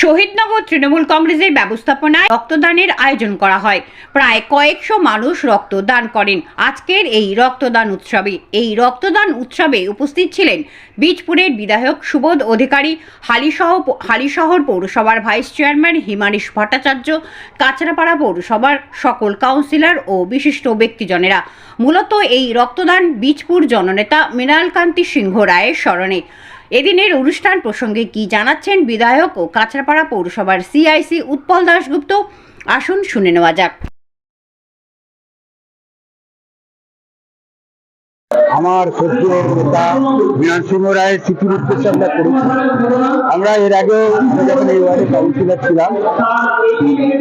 শহীদনগর তৃণমূল কংগ্রেসের ব্যবস্থাপনায় রক্তদানের আয়োজন করা হয়। প্রায় কয়েকশো মানুষ রক্তদান করেন। আজকের এই রক্তদান উৎসবে, এই রক্তদান উৎসবে উপস্থিত ছিলেন বীজপুরের বিধায়ক সুবোধ অধিকারী হালিশহ হালিশহর পৌরসভার ভাইস চেয়ারম্যান হিমানিশ ভট্টাচার্য কাঁচরাপাড়া পৌরসভার সকল কাউন্সিলর ও বিশিষ্ট ব্যক্তিজনেরা। মূলত এই রক্তদান বীজপুর জননেতা মৃণালকান্তি সিংহ রায়ের স্মরণে। এদিনের অনুষ্ঠান প্রসঙ্গে কি জানাচ্ছেন বিধায়ক ও কাছড়াপাড়া পৌরসভার সিআইসি উৎপল দাশগুপ্ত? আসুন শুনে নেওয়া যাক। আমার সদ্য নেতা মৃণাল সিংহ রায়ের স্মৃতির উদ্দেশ্যে আমরা করেছি আমরা এর আগেও যখন এই ওয়ার্ডে কাউন্সিলর ছিলাম,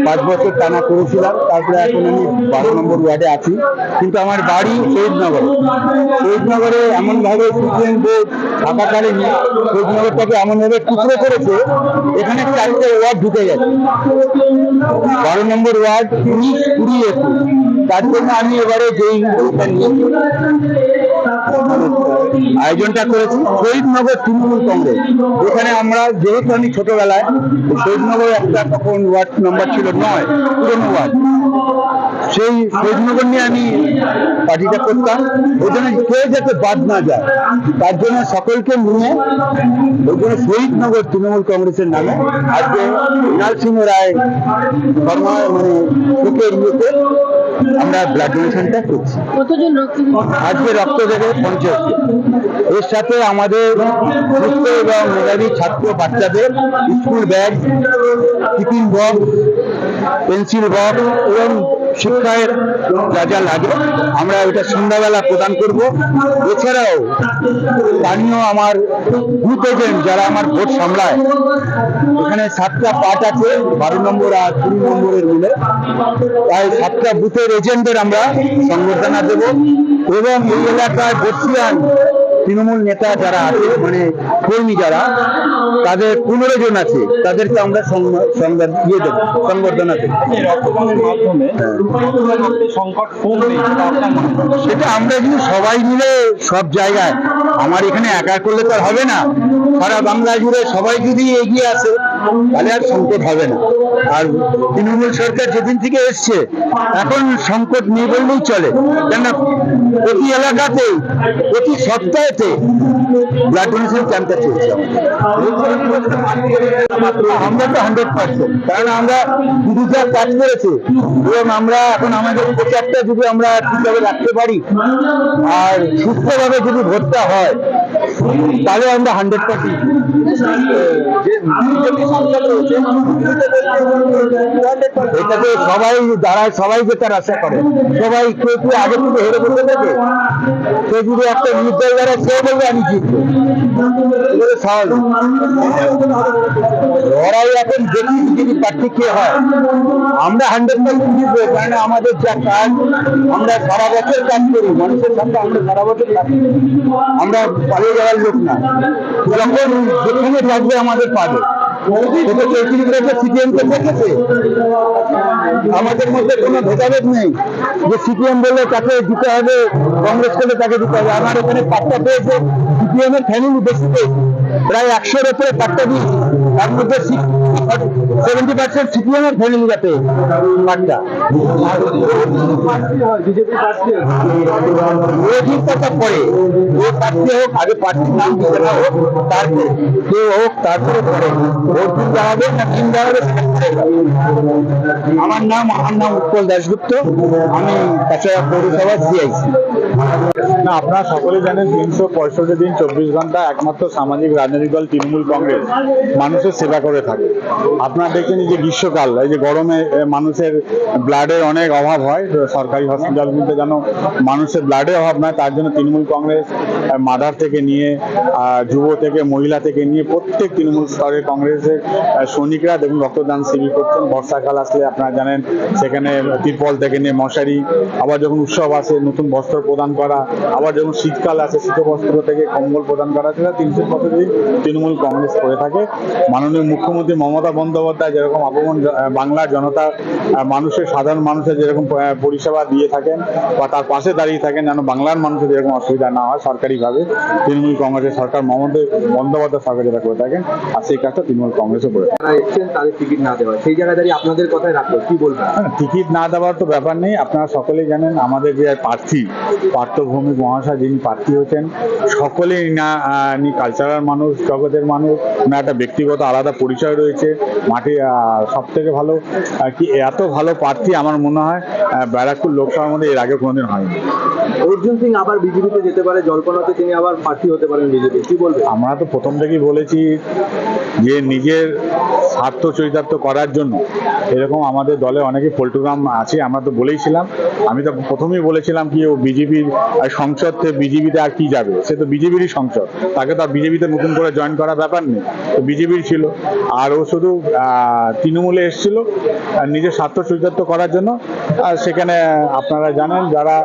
পাঁচ বছর টানা করেছিলাম, তারপরে এখন আমি বারো নম্বর ওয়ার্ডে আছি। কিন্তু আমার বাড়ি শহীদনগরে শহীদনগরে এমনভাবে সুপ্রিম বোর্ড থাকাকালীন শহীদনগরটাকে এমনভাবে টুকরো করেছে, এখানে চারটে ওয়ার্ড ঢুকে গেছে। বারো নম্বর ওয়ার্ড উনিশ কুড়ি একুশ। তার জন্য আমি এবারে যেই আয়োজনটা করেছি শহীদনগর তৃণমূল কংগ্রেস। এখানে আমরা যেহেতু আমি ছোটবেলায়, শহীদনগর একটা তখন ওয়ার্ড নাম্বার ছিল নয়, পুরনো ওয়ার্ড। সেই শহীদনগর নিয়ে আমি পার্টিটা করতাম। ওই জন্য কেউ যাতে বাদ না যায়, তার জন্য সকলকে নিয়ে ওই জন্য শহীদনগর তৃণমূল কংগ্রেসের নামে আজকে মৃণাল সিংহ রায় মানে সুখের ইয়েতে আমরা ব্লাড ডোনেশনটা করছি। রক্ত আজকে রক্ত দেবে পঞ্চাশ এর সাথে আমাদের সুস্থ এবং মেধাবী ছাত্র বাচ্চাদের school bag tiffin box pencil box এবং শিক্ষায় যা যা লাগে, আমরা ওইটা সন্ধ্যাবেলা প্রদান করব। এছাড়াও স্থানীয় আমার বুথ এজেন্ট যারা আমার ভোট সামলায়, এখানে সাতটা পার্ট আছে, বারো নম্বর আর কুড়ি নম্বরের মিলে। তাই সাতটা বুথের এজেন্টদের আমরা সংবর্ধনা দেব। এবং এই এলাকায় বর্ষিয়ান তৃণমূল নেতা যারা আছে মানে কর্মী যারা তাদের পনেরো জন আছে তাদেরকে আমরা সংবাদ সংবাদ দিয়ে দেবো সংবর্ধনা দেবো। সেটা হয়? সেটা আমরা যদি সবাই মিলে সব জায়গায়। আমার এখানে একা করলে তো হবে না। সারা বাংলা জুড়ে সবাই যদি এগিয়ে আসে তাহলে আর সংকট হবে না। আর তৃণমূল সরকার যেদিন থেকে এসছে, এখন সংকট নেই বললেই চলে। কেননা প্রতি এলাকাতে প্রতি সপ্তাহেতে ব্লাড ডোনেশন ক্যাম্পটা চলছে। আমরা তো হান্ড্রেড পার্সেন্ট কারণ আমরা দিদিটা কাজ করেছি। এবং আমরা এখন আমাদের প্রচারটা যদি আমরা ঠিকভাবে রাখতে পারি, আর সুস্থভাবে যদি ভোটটা হয়, তাহলে আমরা হান্ড্রেড পার্সেন্ট এটাতে সবাই দাঁড়ায় সবাই আশা করে। সবাই আগে থেকে হেরে বসে থাকে সে যদি একটা নির্দল দ্বারা সে বলবে, আমি জিতবো। লড়াই এখন দেখি যদি প্রার্থী কে হয়। আমরা হান্ড্রেড পার্সেন্ট জিতবো, কারণ আমাদের যা কাজ, আমরা সারা বছর কাজ করি। মানুষের সঙ্গে আমরা সারা বছর কাজ করি। আমরা পালিয়ে যাওয়ার লোক না। যখন যেখানে থাকবে আমাদের পাবে। আমাদের মধ্যে কোনো ভেদাভেদ নেই। যে সিপিএম বললে তাকে দিতে হবে কংগ্রেস করলে তাকে দিতে হবে। আমার এখানে পাট্টা পেয়েছে সিপিএম এর ফ্যামিলি বেশি পেয়েছে প্রায় একশোর ওপরে পাট্টা দিয়েছি। তার মধ্যে সেভেন্টি পার্সেন্ট সিপিএম এর বিরোধী কথা পরে ও প্রার্থী হোক আগে প্রার্থীর নাম দিতে না হোক তারপরে কেউ হোক তারপরে পরে ভোট হবে না পরে হবে। আমার নাম আমার নাম উৎপল দাশগুপ্ত। আমি কাছাড়া পৌরসভা সিআইসি না আপনারা সকলে জানেন তিনশো পঁয়ষট্টি দিন চব্বিশ ঘণ্টা একমাত্র সামাজিক রাজনৈতিক দল তৃণমূল কংগ্রেস। মানুষের সেবা করে থাকে। আপনারা দেখছেন যে গ্রীষ্মকাল, এই যে গরমে মানুষের ব্লাডের অনেক অভাব হয় সরকারি হসপিটালগুলোতে যেন মানুষের ব্লাডের অভাব নয়, তার জন্য তৃণমূল কংগ্রেস মাদার থেকে নিয়ে যুব থেকে, মহিলা থেকে নিয়ে প্রত্যেক তৃণমূল স্তরের কংগ্রেসের সৈনিকরা দেখুন রক্তদান শিবির করছেন। বর্ষাকাল আসলে আপনারা জানেন, সেখানে তিরপল থেকে নিয়ে মশারি, আবার যখন উৎসব আসে, নতুন বস্ত্র প্রদান করা, আবার যখন শীতকাল আসে শীত বস্ত্র থেকে কম্বল প্রদান করা, সেটা তিনশো দিন তৃণমূল কংগ্রেস করে থাকে। মাননীয় মুখ্যমন্ত্রী মমতা বন্দ্যোপাধ্যায় যেরকম আহ, বাংলার জনতা মানুষের সাধারণ মানুষের যেরকম পরিষেবা দিয়ে থাকেন বা তার পাশে দাঁড়িয়ে থাকেন যেন বাংলার মানুষের যেরকম অসুবিধা না হয় সরকারিভাবে তৃণমূল কংগ্রেসের সরকার মমতা বন্দ্যোপাধ্যায় সরকার যেটা করে থাকেন আর সেই কাজটা তৃণমূল কংগ্রেসও করে তাদের টিকিট না দেওয়া সেই জায়গায় দাঁড়িয়ে আপনাদের কথাই রাখব কি বলবেন? টিকিট না দেওয়ার তো ব্যাপার নেই আপনারা সকলেই জানেন আমাদের যে প্রার্থী পার্থভৌমিক মহাশয় যিনি প্রার্থী হচ্ছেন সকলেই না কালচারাল মানুষ জগতের মানুষ না একটা ব্যক্তিগত আলাদা পরিচয় রয়েছে। মাটি সব থেকে ভালো কি এত ভালো প্রার্থী আমার মনে হয় ব্যারাকপুর লোকসভার মধ্যে এর আগে কোনোদিন হয়নি। অর্জুন সিং আবার বিজেপিতে যেতে পারে জল্পনাতে তিনি আবার প্রার্থী হতে পারেন বিজেপি কি বলবেন আমরা তো প্রথম থেকেই বলেছি যে নিজের স্বার্থ চরিতার্থ করার জন্য এরকম আমাদের দলে অনেকে পল্টুগ্রাম আছে আমরা তো বলেইছিলাম। আমি তো প্রথমেই বলেছিলাম কি ও বিজেপির সংসদ থেকে বিজেপিতে আর কি যাবে? সে তো বিজেপিরই সংসদ তাকে তো আর বিজেপিতে নতুন করে জয়েন করার ব্যাপার নেই। তো বিজেপির ছিল আর ও শুধু তৃণমূলে এসেছিল নিজের স্বার্থ চরিতার্থ করার জন্য। আর সেখানে, আপনারা জানেন, যারা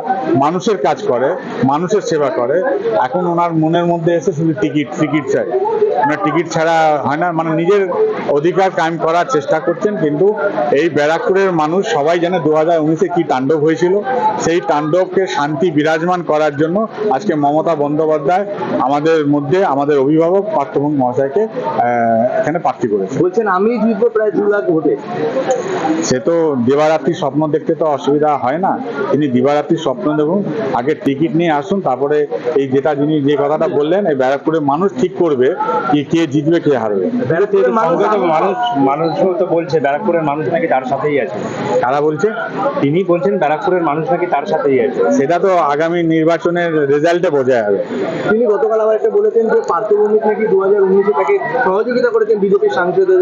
মানুষের কাজ করে, মানুষের সেবা করে, এখন ওনার মনের মধ্যে এসে শুধু টিকিট টিকিট চাই। ওনার টিকিট ছাড়া হয় না। মানে নিজের অধিকার কায়েম করার চেষ্টা করছেন কিন্তু এই ব্যারাকপুরের মানুষ সবাই জানে দু হাজার উনিশে কি তাণ্ডব হয়েছিল সেই তাণ্ডবকে শান্তি বিরাজমান করার জন্য আজকে মমতা বন্দ্যোপাধ্যায় আমাদের মধ্যে আমাদের অভিভাবক পার্থভূম মহাশয়কে এখানে প্রার্থী করেছে বলছেন আমি জিতবো প্রায় দু লাখ ভোটে। সে তো দিবারাত্রি স্বপ্ন দেখতে তো অসুবিধা হয় না। তিনি দিবারাত্রি স্বপ্ন দেখুন আগে টিকিট নিয়ে আসুন তারপরে এই যেটা যিনি যে কথাটা বললেন এই ব্যারাকপুরের মানুষ ঠিক করবে কি কে জিতবে কে হারবে? মানুষ মানুষ তো বলছে ব্যারাকপুরের মানুষ নাকি তার সাথেই আছে। কারা বলছে? তিনি বলছেন ব্যারাকপুরের মানুষ নাকি তার সাথেই আছে। সেটা তো আগামী নির্বাচনের রেজাল্টে বোঝা যাবে তিনি গতকাল আবার একটা বলেছেন যে পার্থভৌমিক নাকি দু হাজার উনিশে তাকে সহযোগিতা করেছেন বিজেপির সাংসদদের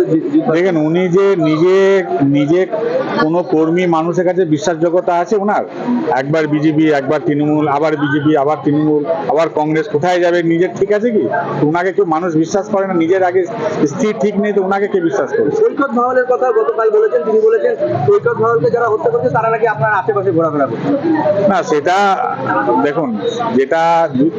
দেখেন উনি যে নিজে নিজে কোনো কর্মী মানুষের কাছে বিশ্বাসযোগ্যতা আছে ওনার? একবার বিজেপি একবার তৃণমূল আবার বিজেপি আবার তৃণমূল আবার কংগ্রেস কোথায় যাবে নিজের ঠিক আছে কি? ওনাকে কেউ মানুষ বিশ্বাস করে না নিজের আগে স্থির ঠিক নেই তো ওনাকে কে বিশ্বাস করবে? সৈকত ভাওয়ালের কথা গতকাল বলেছেন তিনি বলেছেন সৈকত ভাওয়ালকে যারা হত্যা করছে তারা নাকি আপনার আশেপাশে ঘোরাফেরা করছে। না সেটা দেখুন যেটা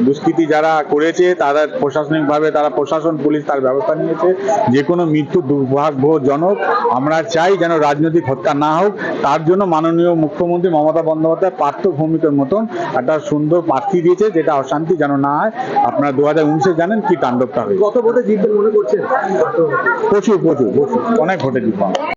দুষ্কৃতি যারা করেছে তারা প্রশাসনিকভাবে তারা প্রশাসন পুলিশ তার ব্যবস্থা নিয়েছে। যে কোনো মৃত্যু দুর্ভাগ্যজনক আমরা চাই যেন রাজনৈতিক হত্যা না হোক। তার জন্য মাননীয় মুখ্যমন্ত্রী মমতা বন্দ্যোপাধ্যায় পার্থ ভৌমিকের মতন একটা সুন্দর প্রার্থী দিয়েছে যেটা অশান্তি যেন না হয়। আপনারা দু হাজার উনিশে জানেন কি তাণ্ডবটা হয়েছে। ভোটে জিতবেন মনে করছেন? প্রচুর প্রচুর প্রচুর। অনেক ভোটে জীবন